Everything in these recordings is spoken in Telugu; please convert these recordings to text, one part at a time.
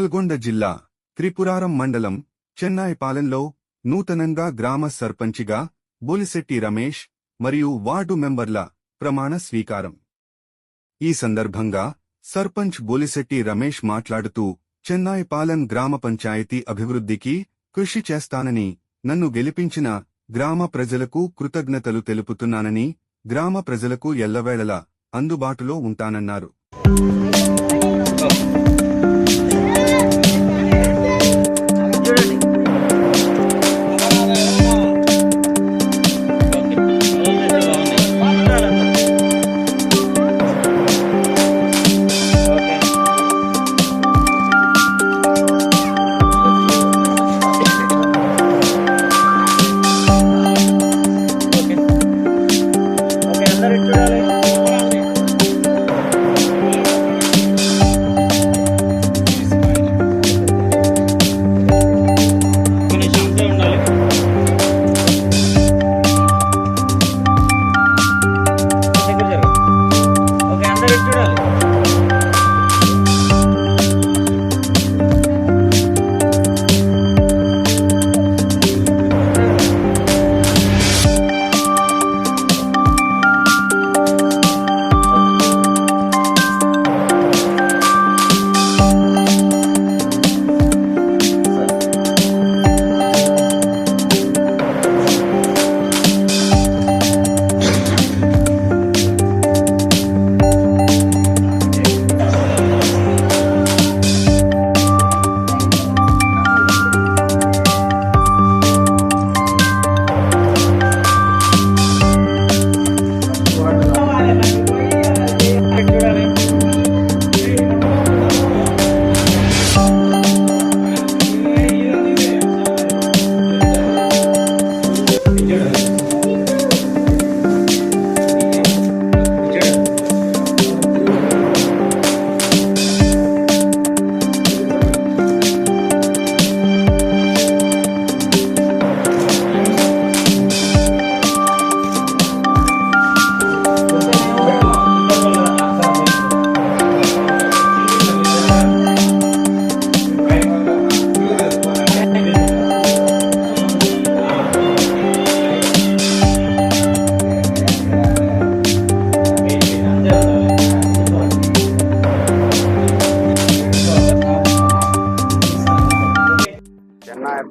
నల్గొండ జిల్లా త్రిపురారం మండలం చెన్నాయిపాలెంలో నూతనంగా గ్రామ సర్పంచిగా బొలిశెట్టి రమేష్ మరియు వార్డు మెంబర్ల ప్రమాణ స్వీకారం. ఈ సందర్భంగా సర్పంచ్ బొలిశెట్టి రమేష్ మాట్లాడుతూ చెన్నాయిపాలెం గ్రామ పంచాయతీ అభివృద్ధికి కృషి చేస్తానని నన్ను గెలిపించిన గ్రామ ప్రజలకు కృతజ్ఞతలు తెలుపుతున్నానని గ్రామ ప్రజలకు ఎల్లవేళలా అందుబాటులో ఉంటానన్నారు.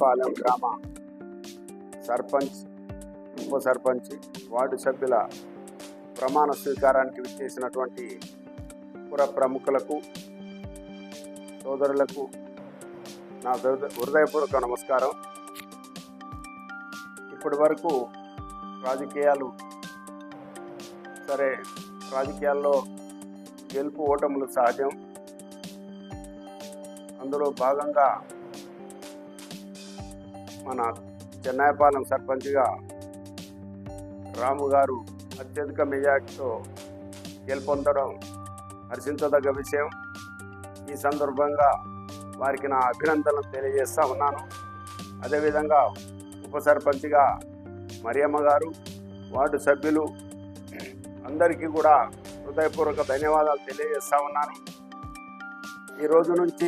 చెన్నాయపాలెం గ్రామ సర్పంచ్ ఉప సర్పంచ్ వార్డు సభ్యుల ప్రమాణ స్వీకారానికి విచ్చేసినటువంటి పుర ప్రముఖులకు సోదరులకు నా హృదయపూర్వక నమస్కారం. ఇప్పటి వరకు రాజకీయాలు సరే రాజకీయాల్లో గెలుపు ఓటములు సహజం అందులో భాగంగా మన చెన్నాయపాలెం సర్పంచ్గా రాము గారు అత్యధిక మెజార్టీతో గెలుపొందడం హర్షించదగ్గ విషయం. ఈ సందర్భంగా వారికి నా అభినందనలు తెలియజేస్తా ఉన్నాను. అదేవిధంగా ఉప సర్పంచ్గా మరియమ్మ గారు వార్డు సభ్యులు అందరికీ కూడా హృదయపూర్వక ధన్యవాదాలు తెలియజేస్తా ఉన్నాను. ఈ రోజు నుంచి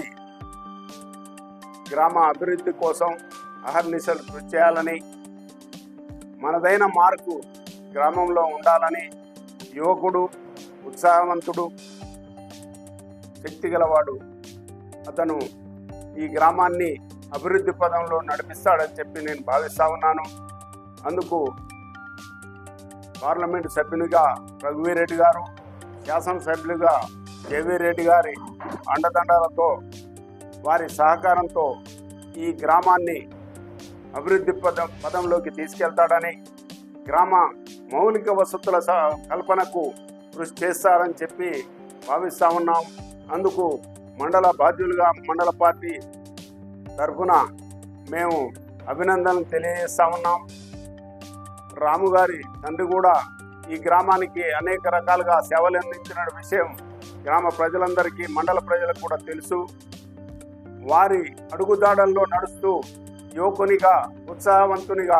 గ్రామ అభివృద్ధి కోసం అహర్నిశలు కృషి చేయాలని మనదైన మార్పు గ్రామంలో ఉండాలని యువకుడు ఉత్సాహవంతుడు శక్తి గలవాడు అతను ఈ గ్రామాన్ని అభివృద్ధి పదంలో నడిపిస్తాడని చెప్పి నేను భావిస్తా ఉన్నాను. అందుకు పార్లమెంట్ సభ్యునిగా రఘువీరెడ్డి గారు శాసనసభ్యులుగా జేవీ రెడ్డి గారి అండదండలతో వారి సహకారంతో ఈ గ్రామాన్ని అభివృద్ధి పదం పదంలోకి తీసుకెళ్తాడని గ్రామ మౌలిక వసతుల కల్పనకు కృషి చేస్తారని చెప్పి భావిస్తా ఉన్నాం. అందుకు మండల బాధ్యులుగా మండల పార్టీ తరఫున మేము అభినందనలు తెలియజేస్తా ఉన్నాం. రాము గారి తండ్రి కూడా ఈ గ్రామానికి అనేక రకాలుగా సేవలు అందించిన విషయం గ్రామ ప్రజలందరికీ మండల ప్రజలకు కూడా తెలుసు. వారి అడుగుదాడల్లో నడుస్తూ యువకునిగా ఉత్సాహవంతునిగా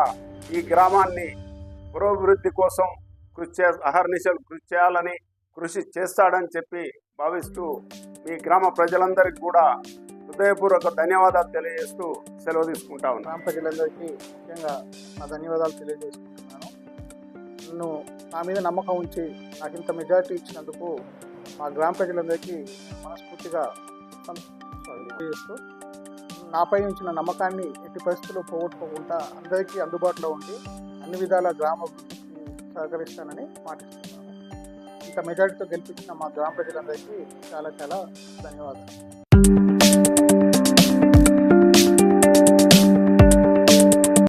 ఈ గ్రామాన్ని పురోభివృద్ధి కోసం కృషి చే అహర్నిశలు కృషి చేయాలని కృషి చేస్తాడని చెప్పి భావిస్తూ మీ గ్రామ ప్రజలందరికీ కూడా హృదయపూర్వక ధన్యవాదాలు తెలియజేస్తూ సెలవు తీసుకుంటా ఉన్నాను గ్రామ ప్రజలందరికీ ముఖ్యంగా నా ధన్యవాదాలు తెలియజేసుకుంటున్నాను. నన్ను నా మీద నమ్మకం ఉంచి నాకు ఇంత మెజారిటీ ఇచ్చినందుకు మా గ్రామ ప్రజలందరికీ మనస్ఫూర్తిగా నాపై ఉంచిన నమ్మకాన్ని ఎట్టి పరిస్థితుల్లో పోగొట్టుకోకుండా అందరికీ అందుబాటులో ఉండి అన్ని విధాల గ్రామ సహకరిస్తానని మాటిస్తున్నాను. ఇంత మెజార్టీతో గెలిపించిన మా గ్రామ ప్రజలందరికీ చాలా చాలా ధన్యవాదాలు.